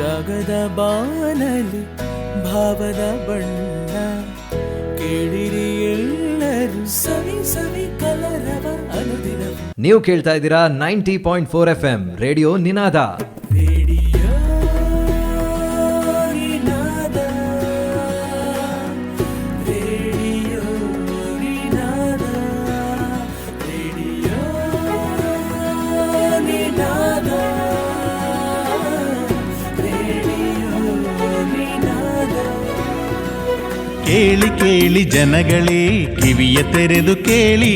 ರಾಗದ ಬಾನಲಿ, ಭಾವದ ಬಣ್ಣ, ಕೇಳಿರಿ ಎಲ್ಲರೂ ಸವಿ ಸವಿ ಕಲರವ ಅನುದಿನ ನೀವು ಕೇಳ್ತಾ ಇದ್ದೀರಾ ninety point four F M radio Ninada. ಕೇಳಿ ಕೇಳಿ ಜನಗಳೇ ಕಿವಿಯ ತೆರೆದು ಕೇಳಿ.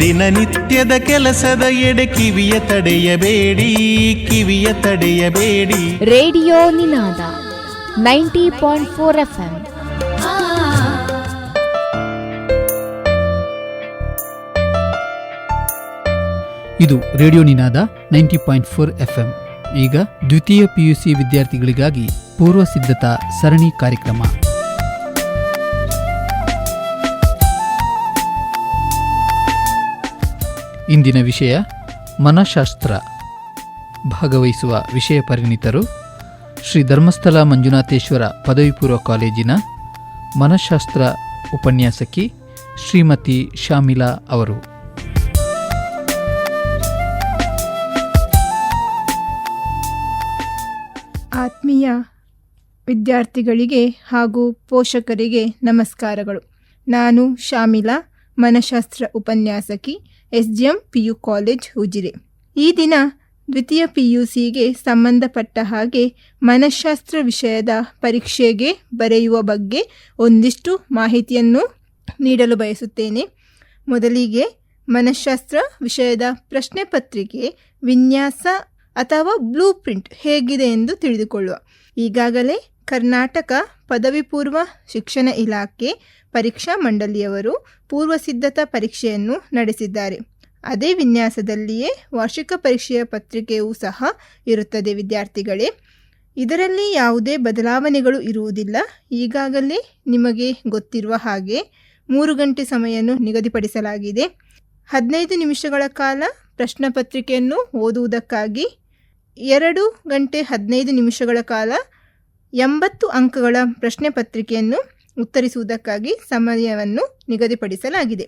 ದಿನನಿತ್ಯದ ಕೆಲಸದ ಎಡೆ ಕಿವಿಯ ತಡೆಯಬೇಡಿ ಕಿವಿಯ ತಡೆಯಬೇಡಿ radio Ninada ninety point four F M. ಇದು radio Ninada ninety point four F M. ಈಗ ದ್ವಿತೀಯ ಪಿಯುಸಿ ವಿದ್ಯಾರ್ಥಿಗಳಿಗಾಗಿ ಪೂರ್ವ ಸಿದ್ಧತಾ ಸರಣಿ ಕಾರ್ಯಕ್ರಮ. ಇಂದಿನ ವಿಷಯ ಮನಶಾಸ್ತ್ರ. ಭಾಗವಹಿಸುವ ವಿಷಯ ಪರಿಣಿತರು ಶ್ರೀ ಧರ್ಮಸ್ಥಳ ಮಂಜುನಾಥೇಶ್ವರ ಪದವಿ ಪೂರ್ವ ಕಾಲೇಜಿನ ಮನಶಾಸ್ತ್ರ ಉಪನ್ಯಾಸಕಿ ಶ್ರೀಮತಿ ಶಾಮಿಲಾ ಅವರು. ಆತ್ಮೀಯ ವಿದ್ಯಾರ್ಥಿಗಳಿಗೆ ಹಾಗೂ ಪೋಷಕರಿಗೆ ನಮಸ್ಕಾರಗಳು. ನಾನು ಶಾಮಿಲಾ, ಮನಶಾಸ್ತ್ರ ಉಪನ್ಯಾಸಕಿ S G M P U college Ujire. ಈ ದಿನ ದ್ವಿತೀಯ ಪಿ ಯು ಸಿಗೆ ಸಂಬಂಧಪಟ್ಟ ಹಾಗೆ ಮನಃಶಾಸ್ತ್ರ ವಿಷಯದ ಪರೀಕ್ಷೆಗೆ ಬರೆಯುವ ಬಗ್ಗೆ ಒಂದಿಷ್ಟು ಮಾಹಿತಿಯನ್ನು ನೀಡಲು ಬಯಸುತ್ತೇನೆ. ಮೊದಲಿಗೆ ಮನಃಶಾಸ್ತ್ರ ವಿಷಯದ ಪ್ರಶ್ನೆ ಪತ್ರಿಕೆ ವಿನ್ಯಾಸ ಅಥವಾ ಬ್ಲೂ ಪ್ರಿಂಟ್ ಹೇಗಿದೆ ಎಂದು ತಿಳಿದುಕೊಳ್ಳುವ. ಈಗಾಗಲೇ ಕರ್ನಾಟಕ ಪದವಿ ಪೂರ್ವ ಶಿಕ್ಷಣ ಇಲಾಖೆ ಪರೀಕ್ಷಾ ಮಂಡಳಿಯವರು ಪೂರ್ವ ಸಿದ್ಧತಾ ಪರೀಕ್ಷೆಯನ್ನು ನಡೆಸಿದ್ದಾರೆ. ಅದೇ ವಿನ್ಯಾಸದಲ್ಲಿಯೇ ವಾರ್ಷಿಕ ಪರೀಕ್ಷೆಯ ಪತ್ರಿಕೆಯೂ ಸಹ ಇರುತ್ತದೆ ವಿದ್ಯಾರ್ಥಿಗಳೇ. ಇದರಲ್ಲಿ ಯಾವುದೇ ಬದಲಾವಣೆಗಳು ಇರುವುದಿಲ್ಲ. ಈಗಾಗಲೇ ನಿಮಗೆ ಗೊತ್ತಿರುವ ಹಾಗೆ ಮೂರು ಗಂಟೆ ಸಮಯವನ್ನು ನಿಗದಿಪಡಿಸಲಾಗಿದೆ. ಹದಿನೈದು ನಿಮಿಷಗಳ ಕಾಲ ಪ್ರಶ್ನೆ ಪತ್ರಿಕೆಯನ್ನು ಓದುವುದಕ್ಕಾಗಿ ಎರಡು ಗಂಟೆ ಹದಿನೈದು ನಿಮಿಷಗಳ ಕಾಲ ಎಂಬತ್ತು ಅಂಕಗಳ ಪ್ರಶ್ನೆ ಪತ್ರಿಕೆಯನ್ನು ಉತ್ತರಿಸುವುದಕ್ಕಾಗಿ ಸಮಯವನ್ನು ನಿಗದಿಪಡಿಸಲಾಗಿದೆ.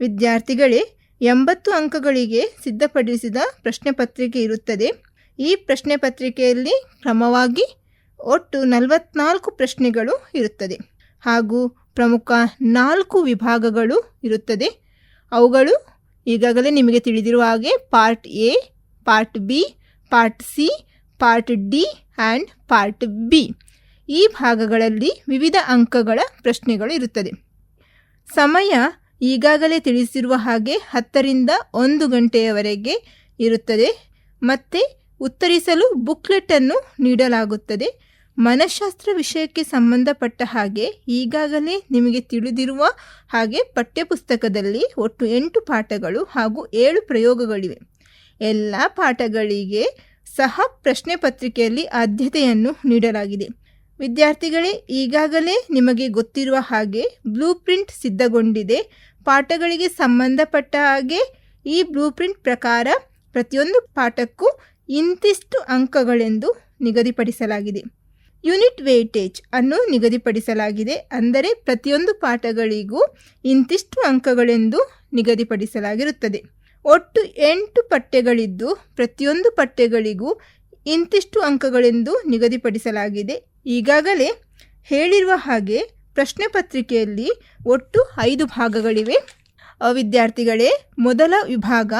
ವಿದ್ಯಾರ್ಥಿಗಳೇ, ಎಂಬತ್ತು ಅಂಕಗಳಿಗೆ ಸಿದ್ಧಪಡಿಸಿದ ಪ್ರಶ್ನೆ ಪತ್ರಿಕೆ ಇರುತ್ತದೆ. ಈ ಪ್ರಶ್ನೆ ಪತ್ರಿಕೆಯಲ್ಲಿ ಕ್ರಮವಾಗಿ ಒಟ್ಟು ನಲವತ್ನಾಲ್ಕು ಪ್ರಶ್ನೆಗಳು ಇರುತ್ತದೆ. ಹಾಗೂ ಪ್ರಮುಖ ನಾಲ್ಕು ವಿಭಾಗಗಳು ಇರುತ್ತದೆ. ಅವುಗಳು ಈಗಾಗಲೇ ನಿಮಗೆ ತಿಳಿದಿರುವ ಹಾಗೆ part A, part B, part C part D and part B ಈ ಭಾಗಗಳಲ್ಲಿ ವಿವಿಧ ಅಂಕಗಳ ಪ್ರಶ್ನೆಗಳು ಇರುತ್ತದೆ. ಸಮಯ ಈಗಾಗಲೇ ತಿಳಿಸಿರುವ ಹಾಗೆ ಹತ್ತರಿಂದ ಒಂದು ಗಂಟೆಯವರೆಗೆ ಇರುತ್ತದೆ. ಮತ್ತು ಉತ್ತರಿಸಲು ಬುಕ್ಲೆಟನ್ನು ನೀಡಲಾಗುತ್ತದೆ. ಮನಃಶಾಸ್ತ್ರ ವಿಷಯಕ್ಕೆ ಸಂಬಂಧಪಟ್ಟ ಹಾಗೆ ಈಗಾಗಲೇ ನಿಮಗೆ ತಿಳಿದಿರುವ ಹಾಗೆ ಪಠ್ಯಪುಸ್ತಕದಲ್ಲಿ ಒಟ್ಟು ಎಂಟು ಪಾಠಗಳು ಹಾಗೂ ಏಳು ಪ್ರಯೋಗಗಳಿವೆ. ಎಲ್ಲ ಪಾಠಗಳಿಗೆ ಸಹ ಪ್ರಶ್ನೆ ಪತ್ರಿಕೆಯಲ್ಲಿ ಆದ್ಯತೆಯನ್ನು ನೀಡಲಾಗಿದೆ. ವಿದ್ಯಾರ್ಥಿಗಳೇ, ಈಗಾಗಲೇ ನಿಮಗೆ ಗೊತ್ತಿರುವ ಹಾಗೆ ಬ್ಲೂ ಪ್ರಿಂಟ್ ಸಿದ್ಧಗೊಂಡಿದೆ. ಪಾಠಗಳಿಗೆ ಸಂಬಂಧಪಟ್ಟ ಹಾಗೆ ಈ ಬ್ಲೂ ಪ್ರಿಂಟ್ ಪ್ರಕಾರ ಪ್ರತಿಯೊಂದು ಪಾಠಕ್ಕೂ ಇಂತಿಷ್ಟು ಅಂಕಗಳೆಂದು ನಿಗದಿಪಡಿಸಲಾಗಿದೆ. ಯೂನಿಟ್ ವೇಟೇಜ್ ಅನ್ನು ನಿಗದಿಪಡಿಸಲಾಗಿದೆ. ಅಂದರೆ ಪ್ರತಿಯೊಂದು ಪಾಠಗಳಿಗೂ ಇಂತಿಷ್ಟು ಅಂಕಗಳೆಂದು ನಿಗದಿಪಡಿಸಲಾಗಿರುತ್ತದೆ. ಒಟ್ಟು ಎಂಟು ಪಠ್ಯಗಳಿದ್ದು ಪ್ರತಿಯೊಂದು ಪಠ್ಯಗಳಿಗೂ ಇಂತಿಷ್ಟು ಅಂಕಗಳೆಂದು ನಿಗದಿಪಡಿಸಲಾಗಿದೆ. ಈಗಾಗಲೇ ಹೇಳಿರುವ ಹಾಗೆ ಪ್ರಶ್ನೆ ಪತ್ರಿಕೆಯಲ್ಲಿ ಒಟ್ಟು ಐದು ಭಾಗಗಳಿವೆ. ವಿದ್ಯಾರ್ಥಿಗಳೇ ಮೊದಲ ವಿಭಾಗ,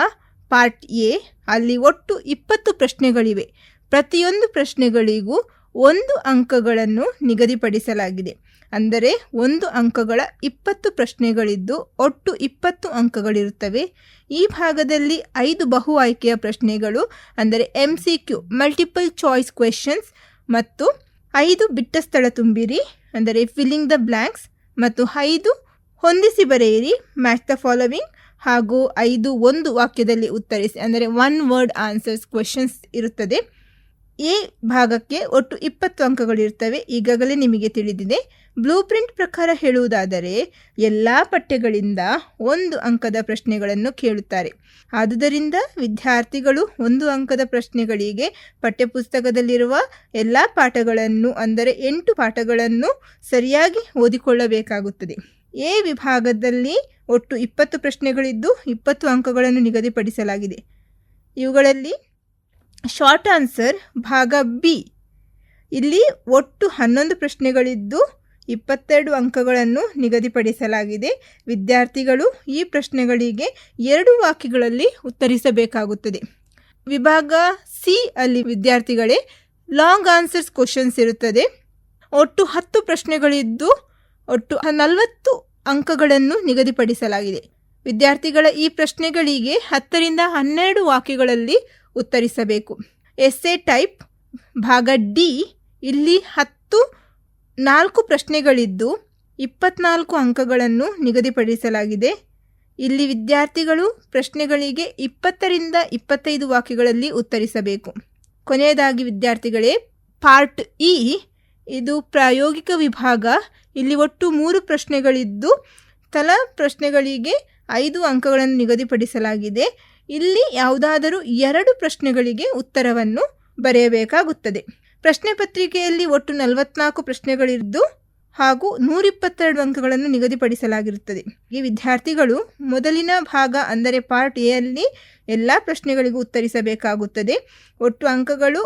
ಪಾರ್ಟ್ ಎ, ಅಲ್ಲಿ ಒಟ್ಟು ಇಪ್ಪತ್ತು ಪ್ರಶ್ನೆಗಳಿವೆ. ಪ್ರತಿಯೊಂದು ಪ್ರಶ್ನೆಗಳಿಗೂ ಒಂದು ಅಂಕಗಳನ್ನು ನಿಗದಿಪಡಿಸಲಾಗಿದೆ. ಅಂದರೆ ಒಂದು ಅಂಕಗಳ ಇಪ್ಪತ್ತು ಪ್ರಶ್ನೆಗಳಿದ್ದು ಒಟ್ಟು ಇಪ್ಪತ್ತು ಅಂಕಗಳಿರುತ್ತವೆ. ಈ ಭಾಗದಲ್ಲಿ ಐದು ಬಹು ಆಯ್ಕೆಯ ಪ್ರಶ್ನೆಗಳು, ಅಂದರೆ M C Q multiple choice questions ಮತ್ತು ಐದು ಬಿಟ್ಟ ಸ್ಥಳ ತುಂಬಿರಿ, ಅಂದರೆ ಫಿಲ್ಲಿಂಗ್ ದ ಬ್ಲ್ಯಾಂಕ್ಸ್ ಮತ್ತು ಐದು ಹೊಂದಿಸಿ ಬರೆಯಿರಿ ಮ್ಯಾಚ್ ದ ಫಾಲೋವಿಂಗ್ ಹಾಗೂ ಐದು ಒಂದು ವಾಕ್ಯದಲ್ಲಿ ಉತ್ತರಿಸಿ, ಅಂದರೆ ಒನ್ ವರ್ಡ್ ಆನ್ಸರ್ಸ್ ಕ್ವೆಶನ್ಸ್ ಇರುತ್ತದೆ. ಎ ಭಾಗಕ್ಕೆ ಒಟ್ಟು ಇಪ್ಪತ್ತು ಅಂಕಗಳಿರ್ತವೆ. ಈಗಾಗಲೇ ನಿಮಗೆ ತಿಳಿದಿದೆ. ಬ್ಲೂ ಪ್ರಿಂಟ್ ಪ್ರಕಾರ ಹೇಳುವುದಾದರೆ ಎಲ್ಲ ಪಠ್ಯಗಳಿಂದ ಒಂದು ಅಂಕದ ಪ್ರಶ್ನೆಗಳನ್ನು ಕೇಳುತ್ತಾರೆ. ಆದುದರಿಂದ ವಿದ್ಯಾರ್ಥಿಗಳು ಒಂದು ಅಂಕದ ಪ್ರಶ್ನೆಗಳಿಗೆ ಪಠ್ಯಪುಸ್ತಕದಲ್ಲಿರುವ ಎಲ್ಲ ಪಾಠಗಳನ್ನು, ಅಂದರೆ ಎಂಟು ಪಾಠಗಳನ್ನು ಸರಿಯಾಗಿ ಓದಿಕೊಳ್ಳಬೇಕಾಗುತ್ತದೆ. ಎ ವಿಭಾಗದಲ್ಲಿ ಒಟ್ಟು ಇಪ್ಪತ್ತು ಪ್ರಶ್ನೆಗಳಿದ್ದು ಇಪ್ಪತ್ತು ಅಂಕಗಳನ್ನು ನಿಗದಿಪಡಿಸಲಾಗಿದೆ. ಇವುಗಳಲ್ಲಿ ಶಾರ್ಟ್ ಆನ್ಸರ್ ಭಾಗ ಬಿ ಇಲ್ಲಿ ಒಟ್ಟು ಹನ್ನೊಂದು ಪ್ರಶ್ನೆಗಳಿದ್ದು ಇಪ್ಪತ್ತೆರಡು ಅಂಕಗಳನ್ನು ನಿಗದಿಪಡಿಸಲಾಗಿದೆ. ವಿದ್ಯಾರ್ಥಿಗಳು ಈ ಪ್ರಶ್ನೆಗಳಿಗೆ ಎರಡು ವಾಕ್ಯಗಳಲ್ಲಿ ಉತ್ತರಿಸಬೇಕಾಗುತ್ತದೆ. ವಿಭಾಗ ಸಿ ಅಲ್ಲಿ ವಿದ್ಯಾರ್ಥಿಗಳೇ ಲಾಂಗ್ ಆನ್ಸರ್ಸ್ ಕ್ವಶನ್ಸ್ ಇರುತ್ತದೆ. ಒಟ್ಟು ಹತ್ತು ಪ್ರಶ್ನೆಗಳಿದ್ದು ಒಟ್ಟು ನಲವತ್ತು ಅಂಕಗಳನ್ನು ನಿಗದಿಪಡಿಸಲಾಗಿದೆ. ವಿದ್ಯಾರ್ಥಿಗಳ ಈ ಪ್ರಶ್ನೆಗಳಿಗೆ ಹತ್ತರಿಂದ ಹನ್ನೆರಡು ವಾಕ್ಯಗಳಲ್ಲಿ ಉತ್ತರಿಸಬೇಕು. ಎಸ್ಸೆ ಟೈಪ್ ಭಾಗ ಡಿ ಇಲ್ಲಿ ಹತ್ತು, ನಾಲ್ಕು ಪ್ರಶ್ನೆಗಳಿದ್ದು ಇಪ್ಪತ್ನಾಲ್ಕು ಅಂಕಗಳನ್ನು ನಿಗದಿಪಡಿಸಲಾಗಿದೆ. ಇಲ್ಲಿ ವಿದ್ಯಾರ್ಥಿಗಳು ಪ್ರಶ್ನೆಗಳಿಗೆ ಇಪ್ಪತ್ತರಿಂದ ಇಪ್ಪತ್ತೈದು ವಾಕ್ಯಗಳಲ್ಲಿ ಉತ್ತರಿಸಬೇಕು. ಕೊನೆಯದಾಗಿ ವಿದ್ಯಾರ್ಥಿಗಳೇ, ಪಾರ್ಟ್ ಇ, ಇದು ಪ್ರಾಯೋಗಿಕ ವಿಭಾಗ. ಇಲ್ಲಿ ಒಟ್ಟು ಮೂರು ಪ್ರಶ್ನೆಗಳಿದ್ದು ತಲಾ ಪ್ರಶ್ನೆಗಳಿಗೆ ಐದು ಅಂಕಗಳನ್ನು ನಿಗದಿಪಡಿಸಲಾಗಿದೆ. ಇಲ್ಲಿ ಯಾವುದಾದರೂ ಎರಡು ಪ್ರಶ್ನೆಗಳಿಗೆ ಉತ್ತರವನ್ನು ಬರೆಯಬೇಕಾಗುತ್ತದೆ. ಪ್ರಶ್ನೆ ಪತ್ರಿಕೆಯಲ್ಲಿ ಒಟ್ಟು ನಲವತ್ನಾಲ್ಕು ಪ್ರಶ್ನೆಗಳಿದ್ದು ಹಾಗೂ ನೂರಿಪ್ಪತ್ತೆರಡು ಅಂಕಗಳನ್ನು ನಿಗದಿಪಡಿಸಲಾಗಿರುತ್ತದೆ. ಈ ವಿದ್ಯಾರ್ಥಿಗಳು ಮೊದಲಿನ ಭಾಗ ಅಂದರೆ ಪಾರ್ಟ್ ಎ ಅಲ್ಲಿ ಎಲ್ಲ ಪ್ರಶ್ನೆಗಳಿಗೂ ಉತ್ತರಿಸಬೇಕಾಗುತ್ತದೆ. ಒಟ್ಟು ಅಂಕಗಳು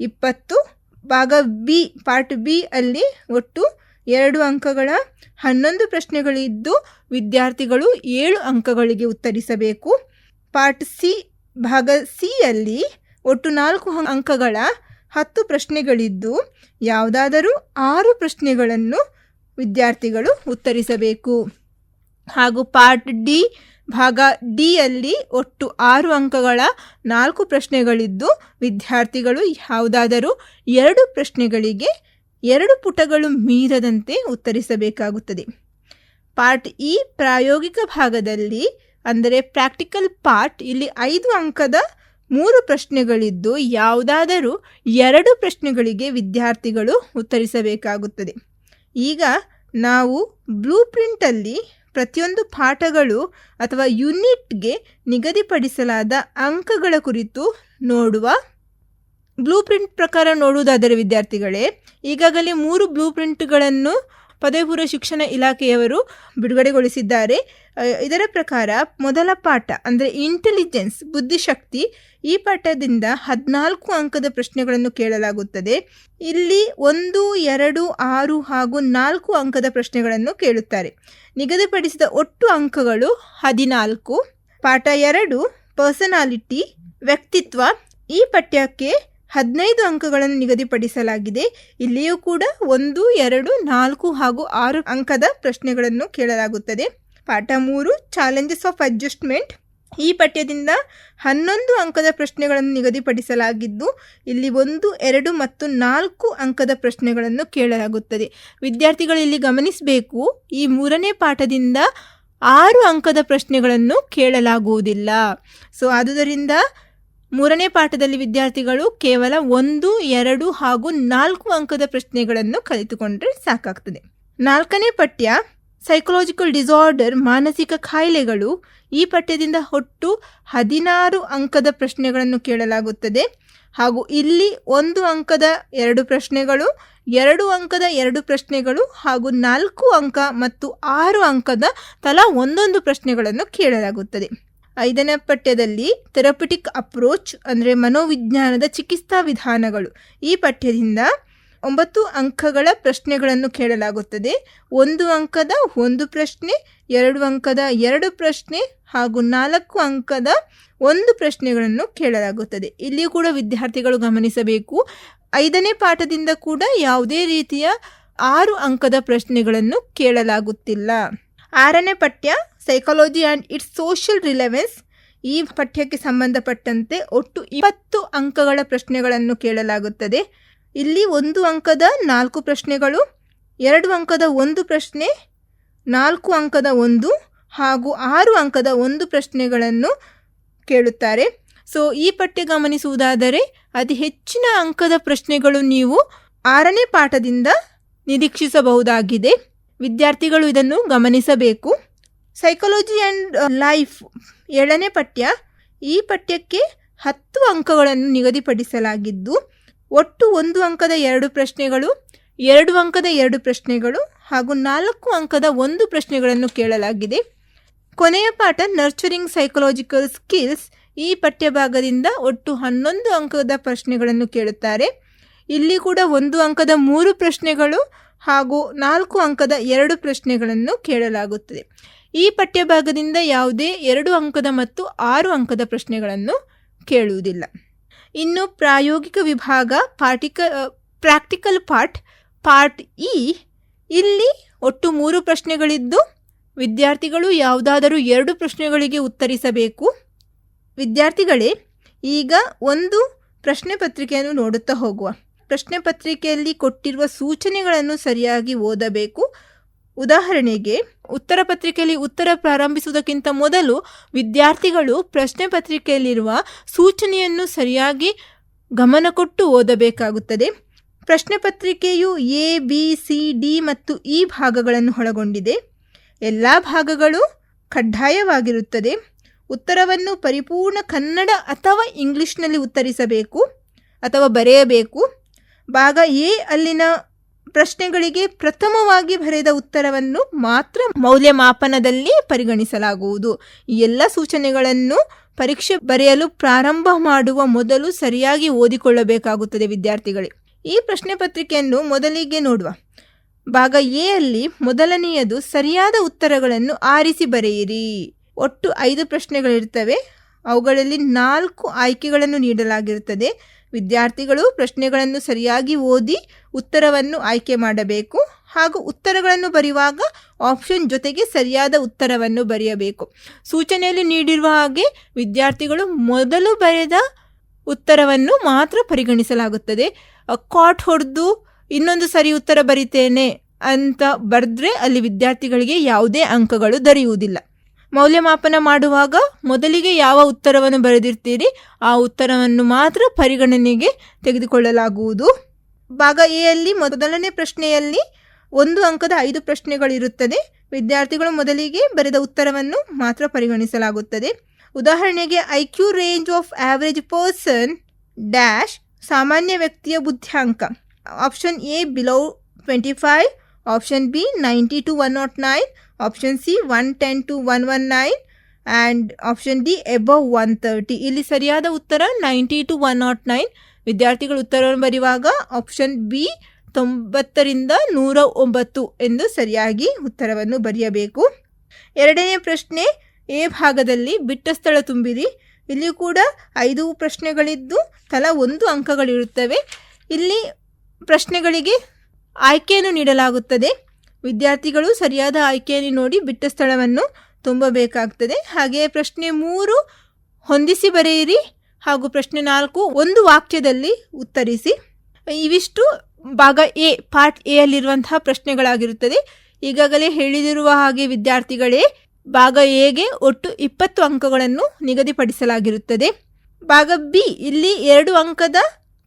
ಇಪ್ಪತ್ತು, ಭಾಗ ಬಿ, ಪಾರ್ಟ್ ಬಿ ಅಲ್ಲಿ ಒಟ್ಟು ಎರಡು ಅಂಕಗಳ ಹನ್ನೊಂದು ಪ್ರಶ್ನೆಗಳಿದ್ದು ವಿದ್ಯಾರ್ಥಿಗಳು ಏಳು ಅಂಕಗಳಿಗೆ ಉತ್ತರಿಸಬೇಕು. ಪಾರ್ಟ್ ಸಿ, ಭಾಗ ಸಿಯಲ್ಲಿ ಒಟ್ಟು ನಾಲ್ಕು ಅಂಕಗಳ ಹತ್ತು ಪ್ರಶ್ನೆಗಳಿದ್ದು, ಯಾವುದಾದರೂ ಆರು ಪ್ರಶ್ನೆಗಳನ್ನು ವಿದ್ಯಾರ್ಥಿಗಳು ಉತ್ತರಿಸಬೇಕು. ಹಾಗೂ ಪಾರ್ಟ್ ಡಿ, ಭಾಗ ಡಿ ಅಲ್ಲಿ ಒಟ್ಟು ಆರು ಅಂಕಗಳ ನಾಲ್ಕು ಪ್ರಶ್ನೆಗಳಿದ್ದು, ವಿದ್ಯಾರ್ಥಿಗಳು ಯಾವುದಾದರೂ ಎರಡು ಪ್ರಶ್ನೆಗಳಿಗೆ ಎರಡು ಪುಟಗಳು ಮೀರದಂತೆ ಉತ್ತರಿಸಬೇಕಾಗುತ್ತದೆ. ಪಾರ್ಟ್ ಇ, ಪ್ರಾಯೋಗಿಕ ಭಾಗದಲ್ಲಿ ಅಂದರೆ ಪ್ರಾಕ್ಟಿಕಲ್ ಪಾರ್ಟ್ ಇಲ್ಲಿ ಐದು ಅಂಕದ ಮೂರು ಪ್ರಶ್ನೆಗಳಿದ್ದು ಯಾವುದಾದರೂ ಎರಡು ಪ್ರಶ್ನೆಗಳಿಗೆ ವಿದ್ಯಾರ್ಥಿಗಳು ಉತ್ತರಿಸಬೇಕಾಗುತ್ತದೆ. ಈಗ ನಾವು ಬ್ಲೂ ಪ್ರಿಂಟಲ್ಲಿ ಪ್ರತಿಯೊಂದು ಪಾಠಗಳು ಅಥವಾ ಯೂನಿಟ್ಗೆ ನಿಗದಿಪಡಿಸಲಾದ ಅಂಕಗಳ ಕುರಿತು ನೋಡುವ ಬ್ಲೂ ಪ್ರಿಂಟ್ ಪ್ರಕಾರ ನೋಡುವುದಾದರೆ ವಿದ್ಯಾರ್ಥಿಗಳೇ, ಈಗಾಗಲೇ ಮೂರು ಬ್ಲೂ ಪ್ರಿಂಟ್ಗಳನ್ನು ಪದವಿ ಪೂರ್ವ ಶಿಕ್ಷಣ ಇಲಾಖೆಯವರು ಬಿಡುಗಡೆಗೊಳಿಸಿದ್ದಾರೆ. ಇದರ ಪ್ರಕಾರ ಮೊದಲ ಪಾಠ ಅಂದರೆ ಇಂಟೆಲಿಜೆನ್ಸ್ ಬುದ್ಧಿಶಕ್ತಿ ಈ ಪಾಠದಿಂದ ಹದಿನಾಲ್ಕು ಅಂಕದ ಪ್ರಶ್ನೆಗಳನ್ನು ಕೇಳಲಾಗುತ್ತದೆ. ಇಲ್ಲಿ ಒಂದು, ಎರಡು, ಆರು ಹಾಗೂ ನಾಲ್ಕು ಅಂಕದ ಪ್ರಶ್ನೆಗಳನ್ನು ಕೇಳುತ್ತಾರೆ. ನಿಗದಿಪಡಿಸಿದ ಒಟ್ಟು ಅಂಕಗಳು ಹದಿನಾಲ್ಕು. ಪಾಠ ಎರಡು ಪರ್ಸನಾಲಿಟಿ ವ್ಯಕ್ತಿತ್ವ ಈ ಪಠ್ಯಕ್ಕೆ ಹದಿನೈದು ಅಂಕಗಳನ್ನು ನಿಗದಿಪಡಿಸಲಾಗಿದೆ. ಇಲ್ಲಿಯೂ ಕೂಡ ಒಂದು, ಎರಡು, ನಾಲ್ಕು ಹಾಗೂ ಆರು ಅಂಕದ ಪ್ರಶ್ನೆಗಳನ್ನು ಕೇಳಲಾಗುತ್ತದೆ. ಪಾಠ ಮೂರು, ಚಾಲೆಂಜಸ್ ಆಫ್ ಅಡ್ಜಸ್ಟ್ಮೆಂಟ್. ಈ ಪಠ್ಯದಿಂದ ಹನ್ನೊಂದು ಅಂಕದ ಪ್ರಶ್ನೆಗಳನ್ನು ನಿಗದಿಪಡಿಸಲಾಗಿದ್ದು, ಇಲ್ಲಿ ಒಂದು, ಎರಡು ಮತ್ತು ನಾಲ್ಕು ಅಂಕದ ಪ್ರಶ್ನೆಗಳನ್ನು ಕೇಳಲಾಗುತ್ತದೆ. ವಿದ್ಯಾರ್ಥಿಗಳು ಇಲ್ಲಿ ಗಮನಿಸಬೇಕು, ಈ ಮೂರನೇ ಪಾಠದಿಂದ ಆರು ಅಂಕದ ಪ್ರಶ್ನೆಗಳನ್ನು ಕೇಳಲಾಗುವುದಿಲ್ಲ. ಸೊ, ಆದುದರಿಂದ ಮೂರನೇ ಪಾಠದಲ್ಲಿ ವಿದ್ಯಾರ್ಥಿಗಳು ಕೇವಲ ಒಂದು, ಎರಡು ಹಾಗೂ ನಾಲ್ಕು ಅಂಕದ ಪ್ರಶ್ನೆಗಳನ್ನು ಕಲಿತುಕೊಂಡ್ರೆ ಸಾಕಾಗ್ತದೆ. ನಾಲ್ಕನೇ ಪಠ್ಯ ಸೈಕಲಾಜಿಕಲ್ ಡಿಸಾರ್ಡರ್ ಮಾನಸಿಕ ಕಾಯಿಲೆಗಳು ಈ ಪಠ್ಯದಿಂದ ಒಟ್ಟು ಹದಿನಾರು ಅಂಕದ ಪ್ರಶ್ನೆಗಳನ್ನು ಕೇಳಲಾಗುತ್ತದೆ. ಹಾಗೂ ಇಲ್ಲಿ ಒಂದು ಅಂಕದ ಎರಡು ಪ್ರಶ್ನೆಗಳು, ಎರಡು ಅಂಕದ ಎರಡು ಪ್ರಶ್ನೆಗಳು ಹಾಗೂ ನಾಲ್ಕು ಅಂಕ ಮತ್ತು ಆರು ಅಂಕದ ತಲಾ ಒಂದೊಂದು ಪ್ರಶ್ನೆಗಳನ್ನು ಕೇಳಲಾಗುತ್ತದೆ. ಐದನೇ ಪಠ್ಯದಲ್ಲಿ ಥೆರಪಿಟಿಕ್ ಅಪ್ರೋಚ್ ಅಂದರೆ ಮನೋವಿಜ್ಞಾನದ ಚಿಕಿತ್ಸಾ ವಿಧಾನಗಳು. ಈ ಪಠ್ಯದಿಂದ ಒಂಬತ್ತು ಅಂಕಗಳ ಪ್ರಶ್ನೆಗಳನ್ನು ಕೇಳಲಾಗುತ್ತದೆ. ಒಂದು ಅಂಕದ ಒಂದು ಪ್ರಶ್ನೆ, ಎರಡು ಅಂಕದ ಎರಡು ಪ್ರಶ್ನೆ ಹಾಗೂ ನಾಲ್ಕು ಅಂಕದ ಒಂದು ಪ್ರಶ್ನೆಗಳನ್ನು ಕೇಳಲಾಗುತ್ತದೆ. ಇಲ್ಲಿಯೂ ಕೂಡ ವಿದ್ಯಾರ್ಥಿಗಳು ಗಮನಿಸಬೇಕು. ಐದನೇ ಪಾಠದಿಂದ ಕೂಡ ಯಾವುದೇ ರೀತಿಯ ಆರು ಅಂಕದ ಪ್ರಶ್ನೆಗಳನ್ನು ಕೇಳಲಾಗುತ್ತಿಲ್ಲ. ಆರನೇ ಪಠ್ಯ psychology and its social relevance ಈ ಪಠ್ಯಕ್ಕೆ ಸಂಬಂಧಪಟ್ಟಂತೆ ಒಟ್ಟು ಇಪ್ಪತ್ತು ಅಂಕಗಳ ಪ್ರಶ್ನೆಗಳನ್ನು ಕೇಳಲಾಗುತ್ತದೆ. ಇಲ್ಲಿ ಒಂದು ಅಂಕದ ನಾಲ್ಕು ಪ್ರಶ್ನೆಗಳು, ಎರಡು ಅಂಕದ ಒಂದು ಪ್ರಶ್ನೆ, ನಾಲ್ಕು ಅಂಕದ ಒಂದು ಹಾಗೂ ಆರು ಅಂಕದ ಒಂದು ಪ್ರಶ್ನೆಗಳನ್ನು ಕೇಳುತ್ತಾರೆ. ಸೊ ಈ ಪಠ್ಯ ಗಮನಿಸುವುದಾದರೆ ಅತಿ ಹೆಚ್ಚಿನ ಅಂಕದ ಪ್ರಶ್ನೆಗಳು ನೀವು ಆರನೇ ಪಾಠದಿಂದ ನಿರೀಕ್ಷಿಸಬಹುದಾಗಿದೆ. ವಿದ್ಯಾರ್ಥಿಗಳು ಇದನ್ನು ಗಮನಿಸಬೇಕು. ಸೈಕಾಲಜಿ ಆ್ಯಂಡ್ ಲೈಫ್ ಏಳನೇ ಪಠ್ಯ. ಈ ಪಠ್ಯಕ್ಕೆ ಹತ್ತು ಅಂಕಗಳನ್ನು ನಿಗದಿಪಡಿಸಲಾಗಿದ್ದು, ಒಟ್ಟು ಒಂದು ಅಂಕದ ಎರಡು ಪ್ರಶ್ನೆಗಳು, ಎರಡು ಅಂಕದ ಎರಡು ಪ್ರಶ್ನೆಗಳು ಹಾಗೂ ನಾಲ್ಕು ಅಂಕದ ಒಂದು ಪ್ರಶ್ನೆಗಳನ್ನು ಕೇಳಲಾಗಿದೆ. ಕೊನೆಯ ಪಾಠ ನರ್ಚರಿಂಗ್ ಸೈಕಲಾಜಿಕಲ್ ಸ್ಕಿಲ್ಸ್ ಈ ಪಠ್ಯಭಾಗದಿಂದ ಒಟ್ಟು ಹನ್ನೊಂದು ಅಂಕದ ಪ್ರಶ್ನೆಗಳನ್ನು ಕೇಳುತ್ತಾರೆ. ಇಲ್ಲಿ ಕೂಡ ಒಂದು ಅಂಕದ ಮೂರು ಪ್ರಶ್ನೆಗಳು ಹಾಗೂ ನಾಲ್ಕು ಅಂಕದ ಎರಡು ಪ್ರಶ್ನೆಗಳನ್ನು ಕೇಳಲಾಗುತ್ತದೆ. ಈ ಪಠ್ಯಭಾಗದಿಂದ ಯಾವುದೇ ಎರಡು ಅಂಕದ ಮತ್ತು ಆರು ಅಂಕದ ಪ್ರಶ್ನೆಗಳನ್ನು ಕೇಳುವುದಿಲ್ಲ. ಇನ್ನು ಪ್ರಾಯೋಗಿಕ ವಿಭಾಗ ಪಾರ್ಟಿಕ ಪ್ರಾಕ್ಟಿಕಲ್ ಪಾರ್ಟ್ ಪಾರ್ಟ್ ಇ, ಇಲ್ಲಿ ಒಟ್ಟು ಮೂರು ಪ್ರಶ್ನೆಗಳಿದ್ದು, ವಿದ್ಯಾರ್ಥಿಗಳು ಯಾವುದಾದರೂ ಎರಡು ಪ್ರಶ್ನೆಗಳಿಗೆ ಉತ್ತರಿಸಬೇಕು. ವಿದ್ಯಾರ್ಥಿಗಳೇ, ಈಗ ಒಂದು ಪ್ರಶ್ನೆ ಪತ್ರಿಕೆಯನ್ನು ನೋಡುತ್ತಾ ಹೋಗುವ. ಪ್ರಶ್ನೆ ಪತ್ರಿಕೆಯಲ್ಲಿ ಕೊಟ್ಟಿರುವ ಸೂಚನೆಗಳನ್ನು ಸರಿಯಾಗಿ ಓದಬೇಕು. ಉದಾಹರಣೆಗೆ ಉತ್ತರ ಪತ್ರಿಕೆಯಲ್ಲಿ ಉತ್ತರ ಪ್ರಾರಂಭಿಸುವುದಕ್ಕಿಂತ ಮೊದಲು ವಿದ್ಯಾರ್ಥಿಗಳು ಪ್ರಶ್ನೆ ಪತ್ರಿಕೆಯಲ್ಲಿರುವ ಸೂಚನೆಯನ್ನು ಸರಿಯಾಗಿ ಗಮನ ಕೊಟ್ಟು ಓದಬೇಕಾಗುತ್ತದೆ. ಪ್ರಶ್ನೆ ಪತ್ರಿಕೆಯು ಎ, ಬಿ, ಸಿ, ಡಿ ಮತ್ತು ಇ ಭಾಗಗಳನ್ನು ಒಳಗೊಂಡಿದೆ. ಎಲ್ಲ ಭಾಗಗಳು ಕಡ್ಡಾಯವಾಗಿರುತ್ತದೆ. ಉತ್ತರವನ್ನು ಪರಿಪೂರ್ಣ ಕನ್ನಡ ಅಥವಾ ಇಂಗ್ಲಿಷ್ನಲ್ಲಿ ಉತ್ತರಿಸಬೇಕು ಅಥವಾ ಬರೆಯಬೇಕು. ಭಾಗ ಎ ಅಲ್ಲಿನ ಪ್ರಶ್ನೆಗಳಿಗೆ ಪ್ರಥಮವಾಗಿ ಬರೆದ ಉತ್ತರವನ್ನು ಮಾತ್ರ ಮೌಲ್ಯಮಾಪನದಲ್ಲಿ ಪರಿಗಣಿಸಲಾಗುವುದು. ಈ ಎಲ್ಲ ಸೂಚನೆಗಳನ್ನು ಪರೀಕ್ಷೆ ಬರೆಯಲು ಪ್ರಾರಂಭ ಮಾಡುವ ಮೊದಲು ಸರಿಯಾಗಿ ಓದಿಕೊಳ್ಳಬೇಕಾಗುತ್ತದೆ ವಿದ್ಯಾರ್ಥಿಗಳೇ. ಈ ಪ್ರಶ್ನೆ ಪತ್ರಿಕೆಯನ್ನು ಮೊದಲಿಗೆ ನೋಡುವ. ಭಾಗ ಎ ಅಲ್ಲಿ ಮೊದಲನೆಯದು ಸರಿಯಾದ ಉತ್ತರಗಳನ್ನು ಆರಿಸಿ ಬರೆಯಿರಿ. ಒಟ್ಟು ಐದು ಪ್ರಶ್ನೆಗಳಿರ್ತವೆ ಅವುಗಳಲ್ಲಿ ನಾಲ್ಕು ಆಯ್ಕೆಗಳನ್ನು ನೀಡಲಾಗಿರುತ್ತದೆ. ವಿದ್ಯಾರ್ಥಿಗಳು ಪ್ರಶ್ನೆಗಳನ್ನು ಸರಿಯಾಗಿ ಓದಿ ಉತ್ತರವನ್ನು ಆಯ್ಕೆ ಮಾಡಬೇಕು. ಹಾಗೂ ಉತ್ತರಗಳನ್ನು ಬರೆಯುವಾಗ ಆಪ್ಷನ್ ಜೊತೆಗೆ ಸರಿಯಾದ ಉತ್ತರವನ್ನು ಬರೆಯಬೇಕು. ಸೂಚನೆಯಲ್ಲಿ ನೀಡಿರುವ ಹಾಗೆ ವಿದ್ಯಾರ್ಥಿಗಳು ಮೊದಲು ಬರೆದ ಉತ್ತರವನ್ನು ಮಾತ್ರ ಪರಿಗಣಿಸಲಾಗುತ್ತದೆ. ಕಾಟ್ ಹೊಡೆದು ಇನ್ನೊಂದು ಸರಿ ಉತ್ತರ ಬರಿತೇನೆ ಅಂತ ಬರೆದ್ರೆ ಅಲ್ಲಿ ವಿದ್ಯಾರ್ಥಿಗಳಿಗೆ ಯಾವುದೇ ಅಂಕಗಳು ದೊರೆಯುವುದಿಲ್ಲ. ಮೌಲ್ಯಮಾಪನ ಮಾಡುವಾಗ ಮೊದಲಿಗೆ ಯಾವ ಉತ್ತರವನ್ನು ಬರೆದಿರ್ತೀರಿ, ಆ ಉತ್ತರವನ್ನು ಮಾತ್ರ ಪರಿಗಣನೆಗೆ ತೆಗೆದುಕೊಳ್ಳಲಾಗುವುದು. ಭಾಗ ಎ ಅಲ್ಲಿ ಮೊದಲನೇ ಪ್ರಶ್ನೆಯಲ್ಲಿ ಒಂದು ಅಂಕದ ಐದು ಪ್ರಶ್ನೆಗಳಿರುತ್ತದೆ. ವಿದ್ಯಾರ್ಥಿಗಳು ಮೊದಲಿಗೆ ಬರೆದ ಉತ್ತರವನ್ನು ಮಾತ್ರ ಪರಿಗಣಿಸಲಾಗುತ್ತದೆ. ಉದಾಹರಣೆಗೆ I Q range of average person dash ಸಾಮಾನ್ಯ ವ್ಯಕ್ತಿಯ ಬುದ್ಧ್ಯಾಂಕ. Option A below twenty five, option B ninety to one naught nine, option C one ten to one one nine and option D above one thirty. ಇಲ್ಲಿ ಸರಿಯಾದ ಉತ್ತರ ninety to one naught nine ವಿದ್ಯಾರ್ಥಿಗಳು ಉತ್ತರವನ್ನು ಬರೆಯುವಾಗ option B ತೊಂಬತ್ತರಿಂದ ನೂರ ಒಂಬತ್ತು ಎಂದು ಸರಿಯಾಗಿ ಉತ್ತರವನ್ನು ಬರೆಯಬೇಕು. ಎರಡನೇ ಪ್ರಶ್ನೆ, ಎ ಭಾಗದಲ್ಲಿ ಬಿಟ್ಟ ಸ್ಥಳ ತುಂಬಿರಿ. ಇಲ್ಲಿ ಕೂಡ ಐದು ಪ್ರಶ್ನೆಗಳಿದ್ದು ತಲಾ ಒಂದು ಅಂಕಗಳಿರುತ್ತವೆ. ಇಲ್ಲಿ ಪ್ರಶ್ನೆಗಳಿಗೆ ಆಯ್ಕೆಯನ್ನು ನೀಡಲಾಗುತ್ತದೆ. ವಿದ್ಯಾರ್ಥಿಗಳು ಸರಿಯಾದ ಆಯ್ಕೆಯನ್ನು ನೋಡಿ ಬಿಟ್ಟ ಸ್ಥಳವನ್ನು ತುಂಬಬೇಕಾಗ್ತದೆ. ಹಾಗೆಯೇ ಪ್ರಶ್ನೆ ಮೂರು, ಹೊಂದಿಸಿ ಬರೆಯಿರಿ. ಹಾಗೂ ಪ್ರಶ್ನೆ ನಾಲ್ಕು, ಒಂದು ವಾಕ್ಯದಲ್ಲಿ ಉತ್ತರಿಸಿ. ಇವಿಷ್ಟು ಭಾಗ ಎ, ಪಾರ್ಟ್ ಎ ಅಲ್ಲಿರುವಂತಹ ಪ್ರಶ್ನೆಗಳಾಗಿರುತ್ತದೆ. ಈಗಾಗಲೇ ಹೇಳಿದಿರುವ ಹಾಗೆ ವಿದ್ಯಾರ್ಥಿಗಳೇ, ಭಾಗ ಎಗೆ ಒಟ್ಟು ಇಪ್ಪತ್ತು ಅಂಕಗಳನ್ನು ನಿಗದಿಪಡಿಸಲಾಗಿರುತ್ತದೆ. ಭಾಗ ಬಿ, ಇಲ್ಲಿ ಎರಡು ಅಂಕದ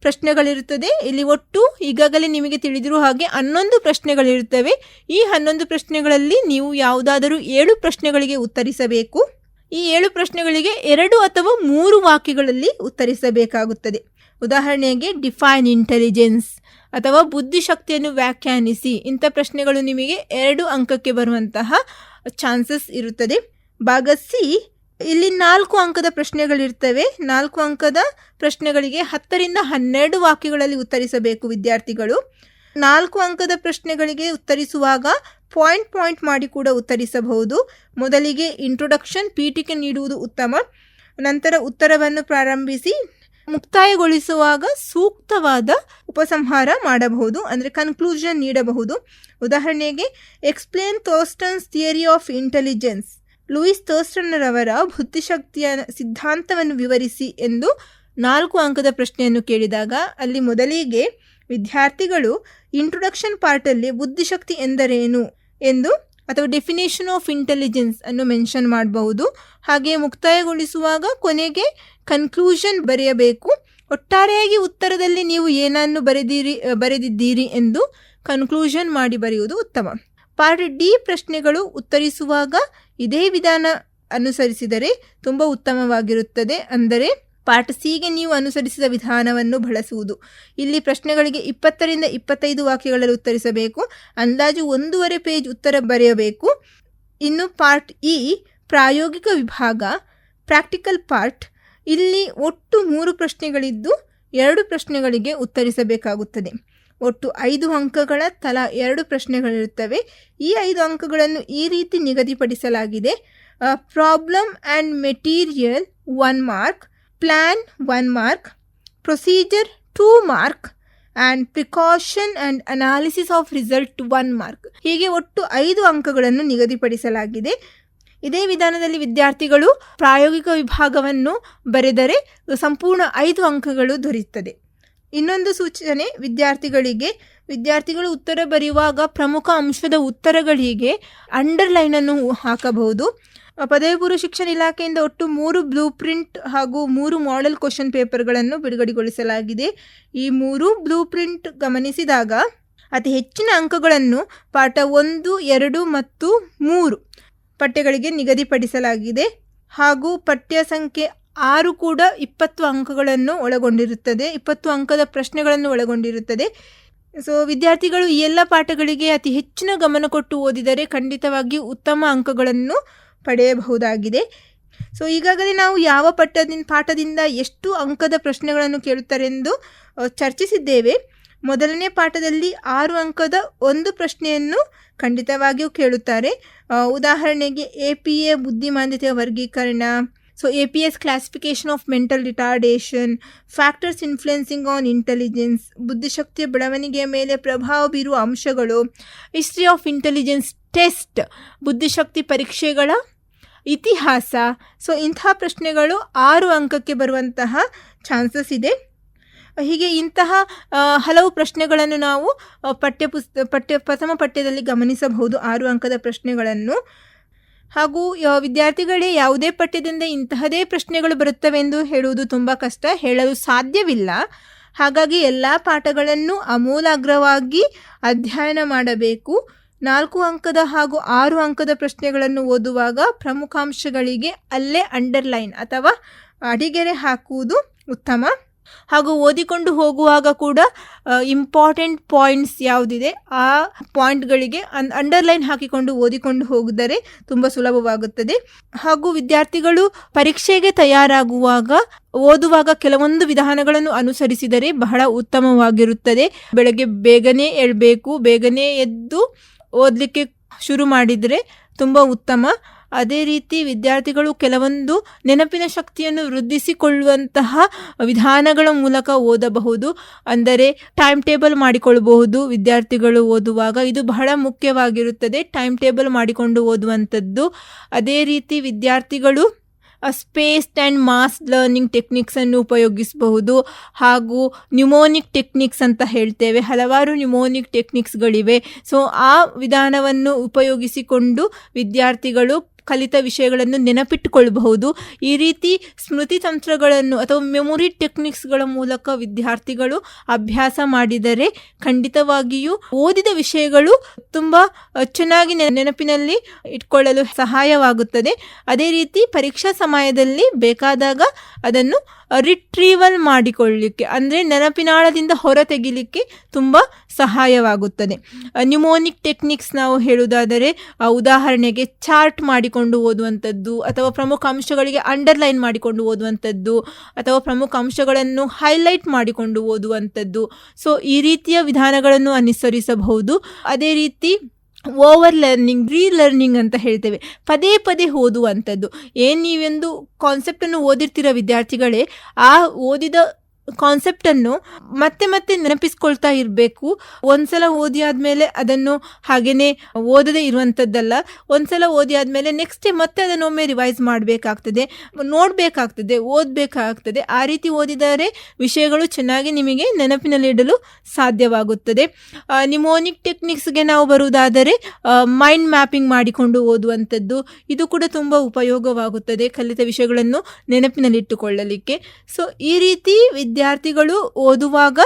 ಪ್ರಶ್ನೆಗಳಿರುತ್ತದೆ. ಇಲ್ಲಿ ಒಟ್ಟು ಈಗಾಗಲೇ ನಿಮಗೆ ತಿಳಿದಿರುವ ಹಾಗೆ ಹನ್ನೊಂದು ಪ್ರಶ್ನೆಗಳಿರುತ್ತವೆ. ಈ ಹನ್ನೊಂದು ಪ್ರಶ್ನೆಗಳಲ್ಲಿ ನೀವು ಯಾವುದಾದರೂ ಏಳು ಪ್ರಶ್ನೆಗಳಿಗೆ ಉತ್ತರಿಸಬೇಕು. ಈ ಏಳು ಪ್ರಶ್ನೆಗಳಿಗೆ ಎರಡು ಅಥವಾ ಮೂರು ವಾಕ್ಯಗಳಲ್ಲಿ ಉತ್ತರಿಸಬೇಕಾಗುತ್ತದೆ. ಉದಾಹರಣೆಗೆ ಡಿಫೈನ್ ಇಂಟೆಲಿಜೆನ್ಸ್ ಅಥವಾ ಬುದ್ಧಿಶಕ್ತಿಯನ್ನು ವ್ಯಾಖ್ಯಾನಿಸಿ ಇಂಥ ಪ್ರಶ್ನೆಗಳು ನಿಮಗೆ ಎರಡು ಅಂಕಕ್ಕೆ ಬರುವಂತಹ ಚಾನ್ಸಸ್ ಇರುತ್ತದೆ. ಭಾಗ ಸಿ, ಇಲ್ಲಿ ನಾಲ್ಕು ಅಂಕದ ಪ್ರಶ್ನೆಗಳಿರ್ತವೆ. ನಾಲ್ಕು ಅಂಕದ ಪ್ರಶ್ನೆಗಳಿಗೆ ಹತ್ತರಿಂದ ಹನ್ನೆರಡು ವಾಕ್ಯಗಳಲ್ಲಿ ಉತ್ತರಿಸಬೇಕು ವಿದ್ಯಾರ್ಥಿಗಳು. ನಾಲ್ಕು ಅಂಕದ ಪ್ರಶ್ನೆಗಳಿಗೆ ಉತ್ತರಿಸುವಾಗ ಪಾಯಿಂಟ್ ಪಾಯಿಂಟ್ ಮಾಡಿ ಕೂಡ ಉತ್ತರಿಸಬಹುದು. ಮೊದಲಿಗೆ ಇಂಟ್ರೊಡಕ್ಷನ್ ಪೀಠಿಕೆ ನೀಡುವುದು ಉತ್ತಮ. ನಂತರ ಉತ್ತರವನ್ನು ಪ್ರಾರಂಭಿಸಿ ಮುಕ್ತಾಯಗೊಳಿಸುವಾಗ ಸೂಕ್ತವಾದ ಉಪಸಂಹಾರ ಮಾಡಬಹುದು, ಅಂದರೆ ಕನ್ಕ್ಲೂಷನ್ ನೀಡಬಹುದು. ಉದಾಹರಣೆಗೆ explain Thurstone's theory of intelligence Louis ಥೋಸ್ಟನ್ನರವರ ಬುದ್ಧಿಶಕ್ತಿಯ ಸಿದ್ಧಾಂತವನ್ನು ವಿವರಿಸಿ ಎಂದು ನಾಲ್ಕು ಅಂಕದ ಪ್ರಶ್ನೆಯನ್ನು ಕೇಳಿದಾಗ, ಅಲ್ಲಿ ಮೊದಲಿಗೆ ವಿದ್ಯಾರ್ಥಿಗಳು ಇಂಟ್ರೊಡಕ್ಷನ್ ಪಾರ್ಟಲ್ಲಿ ಬುದ್ಧಿಶಕ್ತಿ ಎಂದರೇನು ಎಂದು ಅಥವಾ ಡೆಫಿನೇಷನ್ ಆಫ್ ಇಂಟೆಲಿಜೆನ್ಸ್ ಅನ್ನು ಮೆನ್ಷನ್ ಮಾಡಬಹುದು. ಹಾಗೆ ಮುಕ್ತಾಯಗೊಳಿಸುವಾಗ ಕೊನೆಗೆ ಕನ್ಕ್ಲೂಷನ್ ಬರೆಯಬೇಕು. ಒಟ್ಟಾರೆಯಾಗಿ ಉತ್ತರದಲ್ಲಿ ನೀವು ಏನನ್ನು ಬರೆದಿರಿ, ಬರೆದಿದ್ದೀರಿ ಎಂದು ಕನ್ಕ್ಲೂಷನ್ ಮಾಡಿ ಬರೆಯುವುದು ಉತ್ತಮ. ಪಾರ್ಟ್ ಡಿ ಪ್ರಶ್ನೆಗಳು ಉತ್ತರಿಸುವಾಗ ಇದೇ ವಿಧಾನ ಅನುಸರಿಸಿದರೆ ತುಂಬ ಉತ್ತಮವಾಗಿರುತ್ತದೆ. ಅಂದರೆ ಪಾರ್ಟ್ ಸಿಗೆ ನೀವು ಅನುಸರಿಸಿದ ವಿಧಾನವನ್ನು ಬಳಸುವುದು. ಇಲ್ಲಿ ಪ್ರಶ್ನೆಗಳಿಗೆ ಇಪ್ಪತ್ತರಿಂದ ಇಪ್ಪತ್ತೈದು ವಾಕ್ಯಗಳಲ್ಲಿ ಉತ್ತರಿಸಬೇಕು. ಅಂದಾಜು ಒಂದೂವರೆ ಪೇಜ್ ಉತ್ತರ ಬರೆಯಬೇಕು. ಇನ್ನು ಪಾರ್ಟ್ ಇ, ಪ್ರಾಯೋಗಿಕ ವಿಭಾಗ, ಪ್ರಾಕ್ಟಿಕಲ್ ಪಾರ್ಟ್. ಇಲ್ಲಿ ಒಟ್ಟು ಮೂರು ಪ್ರಶ್ನೆಗಳಿದ್ದು ಎರಡು ಪ್ರಶ್ನೆಗಳಿಗೆ ಉತ್ತರಿಸಬೇಕಾಗುತ್ತದೆ. ಒಟ್ಟು ಐದು ಅಂಕಗಳ ತಲಾ ಎರಡು ಪ್ರಶ್ನೆಗಳಿರುತ್ತವೆ. ಈ ಐದು ಅಂಕಗಳನ್ನು ಈ ರೀತಿ ನಿಗದಿಪಡಿಸಲಾಗಿದೆ. Problem and material, one mark. Plan one mark procedure two mark and precaution and analysis of result one mark ಹೀಗೆ ಒಟ್ಟು ಐದು ಅಂಕಗಳನ್ನು ನಿಗದಿಪಡಿಸಲಾಗಿದೆ. ಇದೇ ವಿಧಾನದಲ್ಲಿ ವಿದ್ಯಾರ್ಥಿಗಳು ಪ್ರಾಯೋಗಿಕ ವಿಭಾಗವನ್ನು ಬರೆದರೆ ಸಂಪೂರ್ಣ ಐದು ಅಂಕಗಳು ದೊರೆಯುತ್ತದೆ. ಇನ್ನೊಂದು ಸೂಚನೆ, ವಿದ್ಯಾರ್ಥಿಗಳಿಗೆ ವಿದ್ಯಾರ್ಥಿಗಳು ಉತ್ತರ ಬರೆಯುವಾಗ ಪ್ರಮುಖ ಅಂಶದ ಉತ್ತರಗಳಿಗೆ ಅಂಡರ್ಲೈನನ್ನು ಹಾಕಬಹುದು. ಪದವಿ ಪೂರ್ವ ಶಿಕ್ಷಣ ಇಲಾಖೆಯಿಂದ ಒಟ್ಟು ಮೂರು ಬ್ಲೂ ಪ್ರಿಂಟ್ ಹಾಗೂ ಮೂರು ಮಾಡೆಲ್ ಕ್ವಶನ್ ಪೇಪರ್ಗಳನ್ನು ಬಿಡುಗಡೆಗೊಳಿಸಲಾಗಿದೆ. ಈ ಮೂರು ಬ್ಲೂ ಪ್ರಿಂಟ್ ಗಮನಿಸಿದಾಗ ಅತಿ ಹೆಚ್ಚಿನ ಅಂಕಗಳನ್ನು ಪಾಠ ಒಂದು, ಎರಡು ಮತ್ತು ಮೂರು ಪಠ್ಯಗಳಿಗೆ ನಿಗದಿಪಡಿಸಲಾಗಿದೆ. ಹಾಗೂ ಪಠ್ಯ ಸಂಖ್ಯೆ ಆರು ಕೂಡ ಇಪ್ಪತ್ತು ಅಂಕಗಳನ್ನು ಒಳಗೊಂಡಿರುತ್ತದೆ. ಇಪ್ಪತ್ತು ಅಂಕದ ಪ್ರಶ್ನೆಗಳನ್ನು ಒಳಗೊಂಡಿರುತ್ತದೆ. ಸೊ ವಿದ್ಯಾರ್ಥಿಗಳು ಈ ಎಲ್ಲ ಪಾಠಗಳಿಗೆ ಅತಿ ಹೆಚ್ಚಿನ ಗಮನ ಕೊಟ್ಟು ಓದಿದರೆ ಖಂಡಿತವಾಗಿ ಉತ್ತಮ ಅಂಕಗಳನ್ನು ಪಡೆಯಬಹುದಾಗಿದೆ. ಸೊ ಈಗಾಗಲೇ ನಾವು ಯಾವ ಪಠ್ಯದಿಂದ, ಪಾಠದಿಂದ ಎಷ್ಟು ಅಂಕದ ಪ್ರಶ್ನೆಗಳನ್ನು ಕೇಳುತ್ತಾರೆಂದು ಚರ್ಚಿಸಿದ್ದೇವೆ. ಮೊದಲನೇ ಪಾಠದಲ್ಲಿ ಆರು ಅಂಕದ ಒಂದು ಪ್ರಶ್ನೆಯನ್ನು ಖಂಡಿತವಾಗಿಯೂ ಕೇಳುತ್ತಾರೆ. ಉದಾಹರಣೆಗೆ ಎ ಪಿ ಎ, ಬುದ್ಧಿಮಾಂದ್ಯತೆಯ ವರ್ಗೀಕರಣ so A P S classification of mental retardation factors influencing on intelligence ಬುದ್ಧಿಶಕ್ತಿಯ ಬೆಳವಣಿಗೆಯ ಮೇಲೆ ಪ್ರಭಾವ ಬೀರುವ ಅಂಶಗಳು ಹಿಸ್ಟ್ರಿ ಆಫ್ ಇಂಟೆಲಿಜೆನ್ಸ್ ಟೆಸ್ಟ್ ಬುದ್ಧಿಶಕ್ತಿ ಪರೀಕ್ಷೆಗಳ ಇತಿಹಾಸ ಸೊ ಇಂತಹ ಪ್ರಶ್ನೆಗಳು ಆರು ಅಂಕಕ್ಕೆ ಬರುವಂತಹ ಚಾನ್ಸಸ್ ಇದೆ ಹೀಗೆ ಇಂತಹ ಹಲವು ಪ್ರಶ್ನೆಗಳನ್ನು ನಾವು ಪಠ್ಯ ಪುಸ್ತ ಪಠ್ಯ, ಪ್ರಥಮ ಪಠ್ಯದಲ್ಲಿ ಗಮನಿಸಬಹುದು. ಆರು ಅಂಕದ ಪ್ರಶ್ನೆಗಳನ್ನು ಹಾಗೂ ವಿದ್ಯಾರ್ಥಿಗಳೇ ಯಾವುದೇ ಪಠ್ಯದಿಂದ ಇಂತಹದೇ ಪ್ರಶ್ನೆಗಳು ಬರುತ್ತವೆಂದು ಹೇಳುವುದು ತುಂಬ ಕಷ್ಟ, ಹೇಳಲು ಸಾಧ್ಯವಿಲ್ಲ. ಹಾಗಾಗಿ ಎಲ್ಲ ಪಾಠಗಳನ್ನು ಅಮೂಲಾಗ್ರವಾಗಿ ಅಧ್ಯಯನ ಮಾಡಬೇಕು. ನಾಲ್ಕು ಅಂಕದ ಹಾಗೂ ಆರು ಅಂಕದ ಪ್ರಶ್ನೆಗಳನ್ನು ಓದುವಾಗ ಪ್ರಮುಖಾಂಶಗಳಿಗೆ ಅಲ್ಲೇ ಅಂಡರ್ಲೈನ್ ಅಥವಾ ಅಡಿಗೆರೆ ಹಾಕುವುದು ಉತ್ತಮ. ಹಾಗೂ ಓದಿಕೊಂಡು ಹೋಗುವಾಗ ಕೂಡ ಇಂಪಾರ್ಟೆಂಟ್ ಪಾಯಿಂಟ್ಸ್ ಯಾವುದಿದೆ, ಆ ಪಾಯಿಂಟ್ಗಳಿಗೆ ಅನ್ ಅಂಡರ್ಲೈನ್ ಹಾಕಿಕೊಂಡು ಓದಿಕೊಂಡು ಹೋಗಿದರೆ ತುಂಬ ಸುಲಭವಾಗುತ್ತದೆ. ಹಾಗೂ ವಿದ್ಯಾರ್ಥಿಗಳು ಪರೀಕ್ಷೆಗೆ ತಯಾರಾಗುವಾಗ, ಓದುವಾಗ ಕೆಲವೊಂದು ವಿಧಾನಗಳನ್ನು ಅನುಸರಿಸಿದರೆ ಬಹಳ ಉತ್ತಮವಾಗಿರುತ್ತದೆ. ಬೆಳಗ್ಗೆ ಬೇಗನೆ ಏಳಬೇಕು ಬೇಗನೆ ಎದ್ದು ಓದಲಿಕ್ಕೆ ಶುರು ಮಾಡಿದರೆ ತುಂಬ ಉತ್ತಮ. ಅದೇ ರೀತಿ ವಿದ್ಯಾರ್ಥಿಗಳು ಕೆಲವೊಂದು ನೆನಪಿನ ಶಕ್ತಿಯನ್ನು ವೃದ್ಧಿಸಿಕೊಳ್ಳುವಂತಹ ವಿಧಾನಗಳ ಮೂಲಕ ಓದಬಹುದು. ಅಂದರೆ ಟೈಮ್ ಟೇಬಲ್ ಮಾಡಿಕೊಳ್ಳಬಹುದು. ವಿದ್ಯಾರ್ಥಿಗಳು ಓದುವಾಗ ಇದು ಬಹಳ ಮುಖ್ಯವಾಗಿರುತ್ತದೆ. ಟೈಮ್ ಟೇಬಲ್ ಮಾಡಿಕೊಂಡು ಓದುವಂಥದ್ದು. ಅದೇ ರೀತಿ ವಿದ್ಯಾರ್ಥಿಗಳು ಸ್ಪೇಸ್ ಆ್ಯಂಡ್ ಮಾಸ್ ಲರ್ನಿಂಗ್ ಟೆಕ್ನಿಕ್ಸನ್ನು ಉಪಯೋಗಿಸಬಹುದು. ಹಾಗೂ ನ್ಯೂಮೋನಿಕ್ ಟೆಕ್ನಿಕ್ಸ್ ಅಂತ ಹೇಳ್ತೇವೆ. ಹಲವಾರು ನ್ಯೂಮೋನಿಕ್ ಟೆಕ್ನಿಕ್ಸ್ಗಳಿವೆ ಸೊ ಆ ವಿಧಾನವನ್ನು ಉಪಯೋಗಿಸಿಕೊಂಡು ವಿದ್ಯಾರ್ಥಿಗಳು ಕಲಿತ ವಿಷಯಗಳನ್ನು ನೆನಪಿಟ್ಟುಕೊಳ್ಳಬಹುದು ಈ ರೀತಿ ಸ್ಮೃತಿ ತಂತ್ರಗಳನ್ನು ಅಥವಾ ಮೆಮೊರಿ ಟೆಕ್ನಿಕ್ಸ್ಗಳ ಮೂಲಕ ವಿದ್ಯಾರ್ಥಿಗಳು ಅಭ್ಯಾಸ ಮಾಡಿದರೆ ಖಂಡಿತವಾಗಿಯೂ ಓದಿದ ವಿಷಯಗಳು ತುಂಬ ಚೆನ್ನಾಗಿ ನೆನ- ನೆನಪಿನಲ್ಲಿ ಇಟ್ಕೊಳ್ಳಲು ಸಹಾಯವಾಗುತ್ತದೆ. ಅದೇ ರೀತಿ ಪರೀಕ್ಷಾ ಸಮಯದಲ್ಲಿ ಬೇಕಾದಾಗ ಅದನ್ನು ರಿಟ್ರೀವಲ್ ಮಾಡಿಕೊಳ್ಳಲಿಕ್ಕೆ ಅಂದರೆ ನೆನಪಿನಾಳದಿಂದ ಹೊರ ತೆಗಿಲಿಕ್ಕೆ ತುಂಬ ಸಹಾಯವಾಗುತ್ತದೆ. ನ್ಯೂಮೋನಿಕ್ ಟೆಕ್ನಿಕ್ಸ್ ನಾವು ಹೇಳುವುದಾದರೆ ಉದಾಹರಣೆಗೆ ಚಾರ್ಟ್ ಮಾಡಿಕೊಂಡು ಓದುವಂಥದ್ದು, ಅಥವಾ ಪ್ರಮುಖ ಅಂಶಗಳಿಗೆ ಅಂಡರ್ಲೈನ್ ಮಾಡಿಕೊಂಡು ಓದುವಂಥದ್ದು, ಅಥವಾ ಪ್ರಮುಖ ಅಂಶಗಳನ್ನು ಹೈಲೈಟ್ ಮಾಡಿಕೊಂಡು ಓದುವಂಥದ್ದು. ಸೊ, ಈ ರೀತಿಯ ವಿಧಾನಗಳನ್ನು ಅನುಸರಿಸಬಹುದು. ಅದೇ ರೀತಿ ಓವರ್ ಲರ್ನಿಂಗ್ ರೀ ಲರ್ನಿಂಗ್ ಅಂತ ಹೇಳ್ತೇವೆ. ಪದೇ ಪದೇ ಓದುವಂಥದ್ದು. ಏನು ನೀವೆಂದು ಕಾನ್ಸೆಪ್ಟನ್ನು ಓದಿರ್ತೀರ ವಿದ್ಯಾರ್ಥಿಗಳೇ, ಆ ಓದಿದ ಕಾನ್ಸೆಪ್ಟನ್ನು ಮತ್ತೆ ಮತ್ತೆ ನೆನಪಿಸ್ಕೊಳ್ತಾ ಇರಬೇಕು. ಒಂದ್ಸಲ ಓದಿ ಆದಮೇಲೆ ಅದನ್ನು ಹಾಗೇನೆ ಓದದೇ ಇರುವಂಥದ್ದಲ್ಲ ಒಂದ್ಸಲ ಓದಿ ಆದಮೇಲೆ ನೆಕ್ಸ್ಟ್ ಡೇ ಮತ್ತೆ ಅದನ್ನು ಒಮ್ಮೆ ರಿವೈಸ್ ಮಾಡಬೇಕಾಗ್ತದೆ. ನೋಡಬೇಕಾಗ್ತದೆ, ಓದಬೇಕಾಗ್ತದೆ. ಆ ರೀತಿ ಓದಿದರೆ ವಿಷಯಗಳು ಚೆನ್ನಾಗಿ ನಿಮಗೆ ನೆನಪಿನಲ್ಲಿಡಲು ಸಾಧ್ಯವಾಗುತ್ತದೆ. ನಿಮೋನಿಕ್ ಟೆಕ್ನಿಕ್ಸ್ಗೆ ನಾವು ಬರುವುದಾದರೆ ಮೈಂಡ್ ಮ್ಯಾಪಿಂಗ್ ಮಾಡಿಕೊಂಡು ಓದುವಂಥದ್ದು. ಇದು ಕೂಡ ತುಂಬ ಉಪಯೋಗವಾಗುತ್ತದೆ ಕಲಿತ ವಿಷಯಗಳನ್ನು ನೆನಪಿನಲ್ಲಿಟ್ಟುಕೊಳ್ಳಲಿಕ್ಕೆ. ಸೊ ಈ ರೀತಿ ವಿದ್ಯಾರ್ಥಿಗಳು ಓದುವಾಗ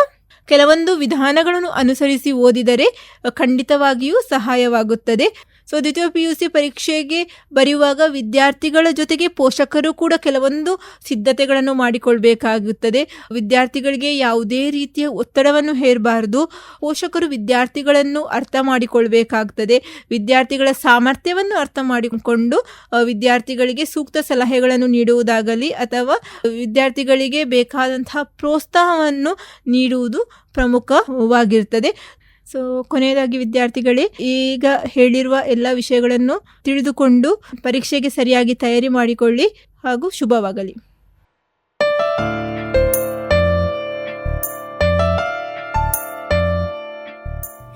ಕೆಲವೊಂದು ವಿಧಾನಗಳನ್ನು ಅನುಸರಿಸಿ ಓದಿದರೆ ಖಂಡಿತವಾಗಿಯೂ ಸಹಾಯವಾಗುತ್ತದೆ. ಸೊ, ದ್ವಿತೀಯ ಪಿ ಯು ಸಿ ಪರೀಕ್ಷೆಗೆ ಬರೆಯುವಾಗ ವಿದ್ಯಾರ್ಥಿಗಳ ಜೊತೆಗೆ ಪೋಷಕರು ಕೂಡ ಕೆಲವೊಂದು ಸಿದ್ಧತೆಗಳನ್ನು ಮಾಡಿಕೊಳ್ಬೇಕಾಗುತ್ತದೆ. ವಿದ್ಯಾರ್ಥಿಗಳಿಗೆ ಯಾವುದೇ ರೀತಿಯ ಒತ್ತಡವನ್ನು ಹೇರಬಾರದು. ಪೋಷಕರು ವಿದ್ಯಾರ್ಥಿಗಳನ್ನು ಅರ್ಥ ಮಾಡಿಕೊಳ್ಬೇಕಾಗ್ತದೆ. ವಿದ್ಯಾರ್ಥಿಗಳ ಸಾಮರ್ಥ್ಯವನ್ನು ಅರ್ಥ ಮಾಡಿಕೊಂಡು ವಿದ್ಯಾರ್ಥಿಗಳಿಗೆ ಸೂಕ್ತ ಸಲಹೆಗಳನ್ನು ನೀಡುವುದಾಗಲಿ ಅಥವಾ ವಿದ್ಯಾರ್ಥಿಗಳಿಗೆ ಬೇಕಾದಂತಹ ಪ್ರೋತ್ಸಾಹವನ್ನು ನೀಡುವುದು ಪ್ರಮುಖವಾಗಿರ್ತದೆ ಸೊ ಕೊನೆಯದಾಗಿ ವಿದ್ಯಾರ್ಥಿಗಳೇ, ಈಗ ಹೇಳಿರುವ ಎಲ್ಲ ವಿಷಯಗಳನ್ನು ತಿಳಿದುಕೊಂಡು ಪರೀಕ್ಷೆಗೆ ಸರಿಯಾಗಿ ತಯಾರಿ ಮಾಡಿಕೊಳ್ಳಿ ಹಾಗೂ ಶುಭವಾಗಲಿ.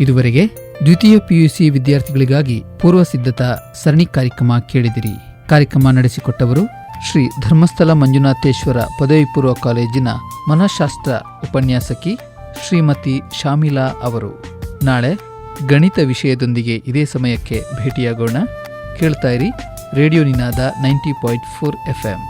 ಇದುವರೆಗೆ ದ್ವಿತೀಯ ಪಿಯುಸಿ ವಿದ್ಯಾರ್ಥಿಗಳಿಗಾಗಿ ಪೂರ್ವ ಸಿದ್ಧತಾ ಸರಣಿ ಕಾರ್ಯಕ್ರಮ ಕೇಳಿದಿರಿ. ಕಾರ್ಯಕ್ರಮ ನಡೆಸಿಕೊಟ್ಟವರು ಶ್ರೀ ಧರ್ಮಸ್ಥಳ ಮಂಜುನಾಥೇಶ್ವರ ಪದವಿ ಪೂರ್ವ ಕಾಲೇಜಿನ ಮನಃಶಾಸ್ತ್ರ ಉಪನ್ಯಾಸಕಿ ಶ್ರೀಮತಿ ಶಾಮಿಲಾ ಅವರು. ನಾಳೆ ಗಣಿತ ವಿಷಯದೊಂದಿಗೆ ಇದೇ ಸಮಯಕ್ಕೆ ಭೇಟಿಯಾಗೋಣ. ಕೇಳ್ತಾ ಇರಿ radio Ninada ninety point four F M